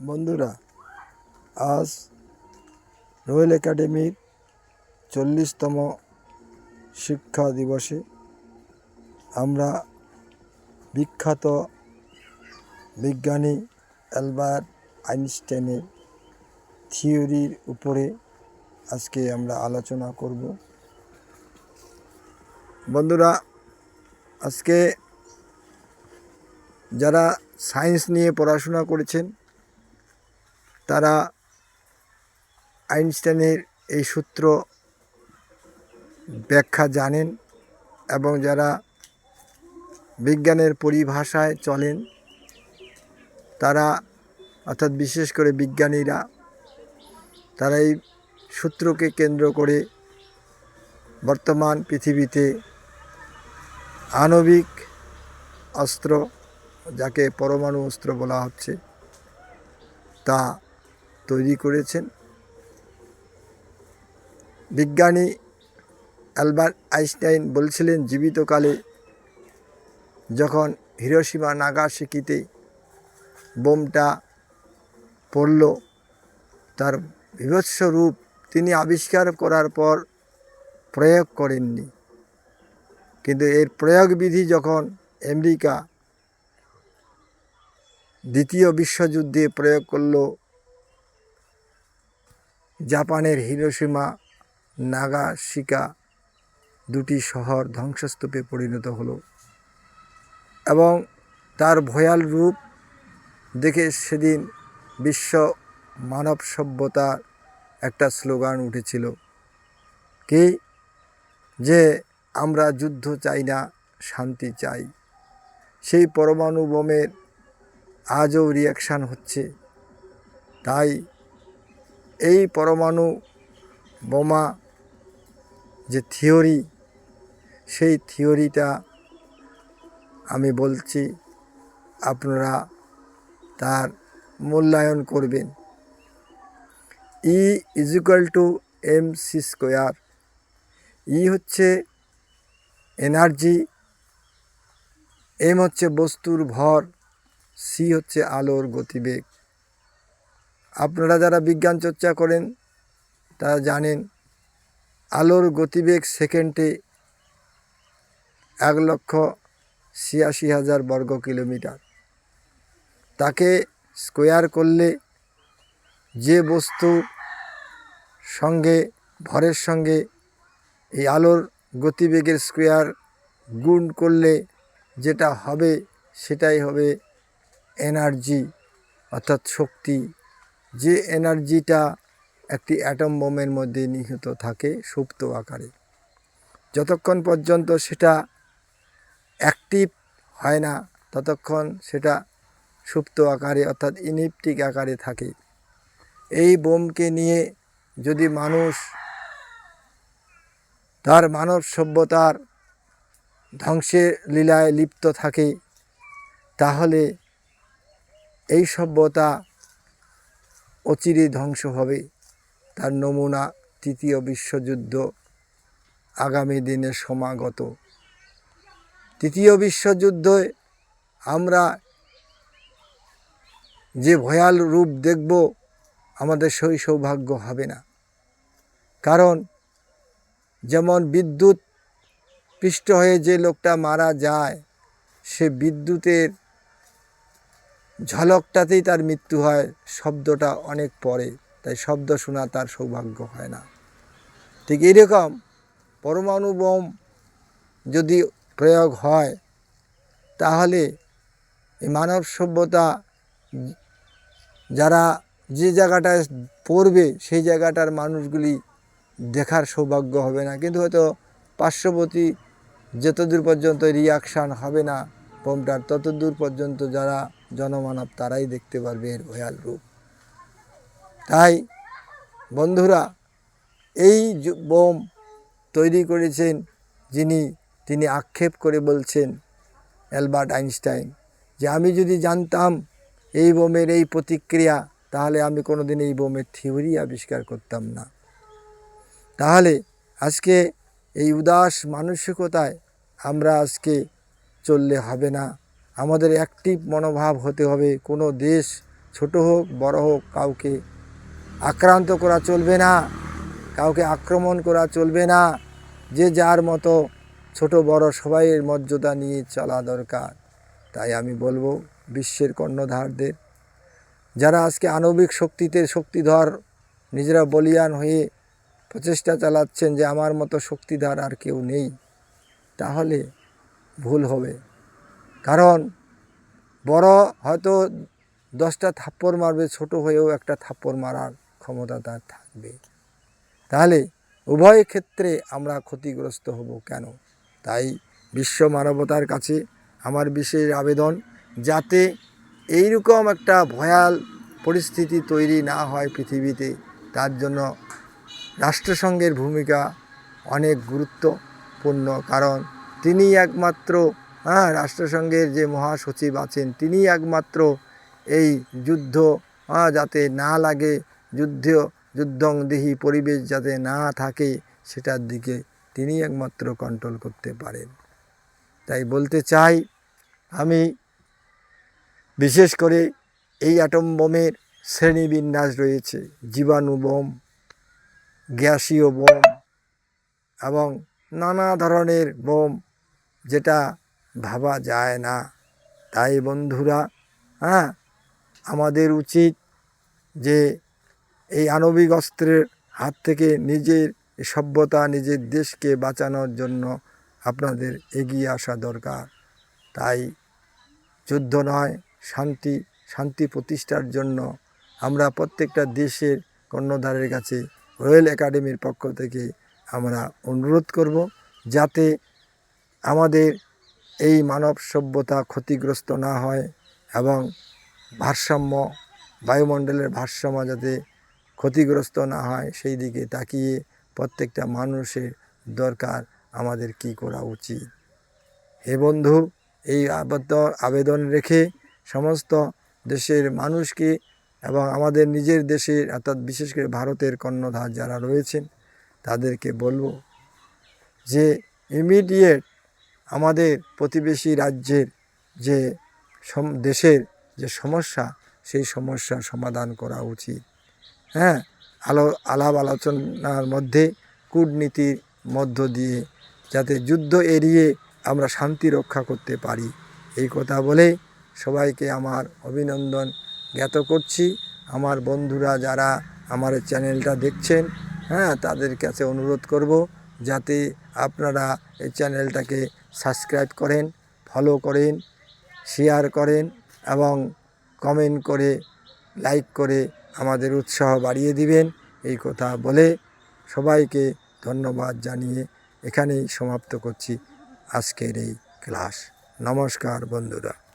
বন্ধুরা, আজ রয়্যাল একাডেমির চল্লিশতম শিক্ষা দিবসে আমরা বিখ্যাত বিজ্ঞানী অ্যালবার্ট আইনস্টাইনের থিওরির উপরে আজকে আমরা আলোচনা করব। বন্ধুরা, আজকে যারা সায়েন্স নিয়ে পড়াশোনা করেছেন তারা আইনস্টাইনের এই সূত্র ব্যাখ্যা জানেন এবং যারা বিজ্ঞানের পরিভাষায় চলেন, তারা, অর্থাৎ বিশেষ করে বিজ্ঞানীরা, তারা এই সূত্রকে কেন্দ্র করে বর্তমান পৃথিবীতে আণবিক অস্ত্র, যাকে পরমাণু অস্ত্র বলা হচ্ছে, তা তৈরি করেছেন। বিজ্ঞানী অ্যালবার্ট আইনস্টাইন বলছিলেন, জীবিতকালে যখন হিরোসীমা নাগাসাকিতে বোমটা পড়ল, তার বিভৎস রূপ তিনি আবিষ্কার করার পর প্রয়োগ করেননি। কিন্তু এর প্রয়োগবিধি যখন আমেরিকা দ্বিতীয় বিশ্বযুদ্ধে প্রয়োগ করল জাপানের হিরোসীমা নাগাসিকা দুটি শহর ধ্বংসস্তূপে পরিণত হলো এবং তার ভয়াল রূপ দেখে সেদিন বিশ্ব মানব সভ্যতার একটা স্লোগান উঠেছিল কি? যে আমরা যুদ্ধ চাই না, শান্তি চাই। সেই পরমাণু বোমের আজও রিয়াকশান হচ্ছে। তাই এই পরমাণু বোমা যে থিওরি, সেই থিওরিটা আমি বলছি, আপনারা তার মূল্যায়ন করবেন। E is equal to M C square E হচ্ছে এনার্জি এম হচ্ছে বস্তুর ভর সি হচ্ছে আলোর গতিবেগ। আপনারা যারা বিজ্ঞান চর্চা করেন, তারা জানেন, আলোর গতিবেগ সেকেন্ডে এক লক্ষ ছিয়াশি হাজার বর্গ কিলোমিটার। তাকে স্কোয়ার করলে যে বস্তু সঙ্গে, ভরের সঙ্গে এই আলোর গতিবেগের স্কোয়ার গুণ করলে যেটা হবে, সেটাই হবে এনার্জি, অর্থাৎ শক্তি। যে এনার্জিটা একটি অ্যাটম বোমের মধ্যে নিহিত থাকে সুপ্ত আকারে। যতক্ষণ পর্যন্ত সেটা অ্যাক্টিভ হয় না, ততক্ষণ সেটা সুপ্ত আকারে অর্থাৎ ইনিপটিক আকারে থাকে। এই বোমকে নিয়ে যদি মানুষ তার মানব সভ্যতার ধ্বংসের লীলায় লিপ্ত থাকে, তাহলে এই সভ্যতা অচিরে ধ্বংস হবে। তার নমুনা তৃতীয় বিশ্বযুদ্ধ আগামী দিনে সমাগত। তৃতীয় বিশ্বযুদ্ধে আমরা যে ভয়াল রূপ দেখব, আমাদের সেই সৌভাগ্য হবে না। কারণ যেমন বিদ্যুৎ পৃষ্ঠ হয়ে যে লোকটা মারা যায়, সে বিদ্যুতের ঝলকটাতেই তার মৃত্যু হয়, শব্দটা অনেক পরে, তাই শব্দ শোনা তার সৌভাগ্য হয় না। ঠিক এইরকম পরমাণু বোম যদি প্রয়োগ হয়, তাহলে এই মানব সভ্যতা যারা যে জায়গাটায় পড়বে, সেই জায়গাটার মানুষগুলি দেখার সৌভাগ্য হবে না। কিন্তু হয়তো পার্শ্ববর্তী যতদূর পর্যন্ত রিয়াকশান হবে না বোমটার, ততদূর পর্যন্ত যারা জনমানব তারাই দেখতে পারবে এর ভয়াল রূপ। তাই, বন্ধুরা, এই বোম তৈরি করেছেন যিনি, তিনি আক্ষেপ করে বলছেন অ্যালবার্ট আইনস্টাইন যে আমি যদি জানতাম এই বোমের এই প্রতিক্রিয়া, তাহলে আমি কোনো দিন এই বোমের থিওরি আবিষ্কার করতাম না। তাহলে, আজকে এই উদাস মানসিকতায় আমরা আজকে চললে হবে না। আমাদের অ্যাক্টিভ মনোভাব হতে হবে। কোনো দেশ ছোট হোক, বড় হোক, কাউকে আক্রান্ত করা চলবে না, কাউকে আক্রমণ করা চলবে না। যে যার মতো ছোট, বড় সবাইয়ের মর্যাদা নিয়ে চলা দরকার। তাই আমি বলব, বিশ্বের কর্ণধারদের, যারা আজকে আণবিক শক্তিতে শক্তিধর, নিজেরা বলিয়ান হয়ে প্রচেষ্টা চালাচ্ছেন যে আমার মতো শক্তিধর আর কেউ নেই, তাহলে ভুল হবে। কারণ বড় হয়তো দশটা থাপ্পড় মারবে, ছোট হয়েও একটা থাপ্পড় মারার ক্ষমতা তার থাকবে। তাহলে উভয় ক্ষেত্রে আমরা ক্ষতিগ্রস্ত হব কেন? তাই বিশ্ব মানবতার কাছে আমার বিশেষ আবেদন, যাতে এইরকম একটা ভয়াল পরিস্থিতি তৈরি না হয় পৃথিবীতে, তার জন্য রাষ্ট্রসংঘের ভূমিকা অনেক গুরুত্বপূর্ণ। কারণ তিনি একমাত্র হ্যাঁ রাষ্ট্রসংঘের যে মহাসচিব আছেন তিনি একমাত্র এই যুদ্ধ যাতে না লাগে, যুদ্ধ যুদ্ধং দেহি পরিবেশ যাতে না থাকে, সেটার দিকে তিনি একমাত্র কন্ট্রোল করতে পারেন। তাই বলতে চাই, আমি বিশেষ করে এই অ্যাটম বোমের শ্রেণীবিন্যাস রয়েছে, জীবাণু বোম, গ্যাসীয় বোম এবং নানা ধরনের বোম, যেটা ভাবা যায় না। তাই বন্ধুরা হ্যাঁ আমাদের উচিত যে এই আণবিক অস্ত্রের হাত থেকে নিজের সভ্যতা, নিজের দেশকে বাঁচানোর জন্য আপনাদের এগিয়ে আসা দরকার। তাই যুদ্ধ নয়, শান্তি শান্তি প্রতিষ্ঠার জন্য আমরা প্রত্যেকটা দেশের কর্ণধারের কাছে রয়্যাল একাডেমির পক্ষ থেকে আমরা অনুরোধ করব, যাতে আমাদের এই মানব সভ্যতা ক্ষতিগ্রস্ত না হয় এবং ভারসাম্য, বায়ুমণ্ডলের ভারসাম্য যাতে ক্ষতিগ্রস্ত না হয়, সেই দিকে তাকিয়ে প্রত্যেকটা মানুষের দরকার আমাদের কি করা উচিত। হে বন্ধু, এই আবেদন রেখে সমস্ত দেশের মানুষকে এবং আমাদের নিজের দেশের, অর্থাৎ বিশেষ করে ভারতের কর্ণধার যারা রয়েছেন, তাদেরকে বলব যে ইমিডিয়েট আমাদের প্রতিবেশী রাজ্যের যে দেশের যে সমস্যা, সেই সমস্যার সমাধান করা উচিত। হ্যাঁ আলো, আলাপ আলোচনার মধ্যে, কূটনীতির মধ্য দিয়ে যাতে যুদ্ধ এড়িয়ে আমরা শান্তি রক্ষা করতে পারি। এই কথা বলে সবাইকে আমার অভিনন্দন জ্ঞাত করছি। আমার বন্ধুরা যারা আমার চ্যানেলটা দেখছেন হ্যাঁ তাদের কাছে অনুরোধ করব যাতে আপনারা এই চ্যানেলটাকে সাবস্ক্রাইব করেন ফলো করেন শেয়ার করেন এবং কমেন্ট করে লাইক করে আমাদের উৎসাহ বাড়িয়ে দিবেন। এই কথা বলে সবাইকে ধন্যবাদ জানিয়ে এখানেই সমাপ্ত করছি আজকের এই ক্লাস। নমস্কার বন্ধুরা।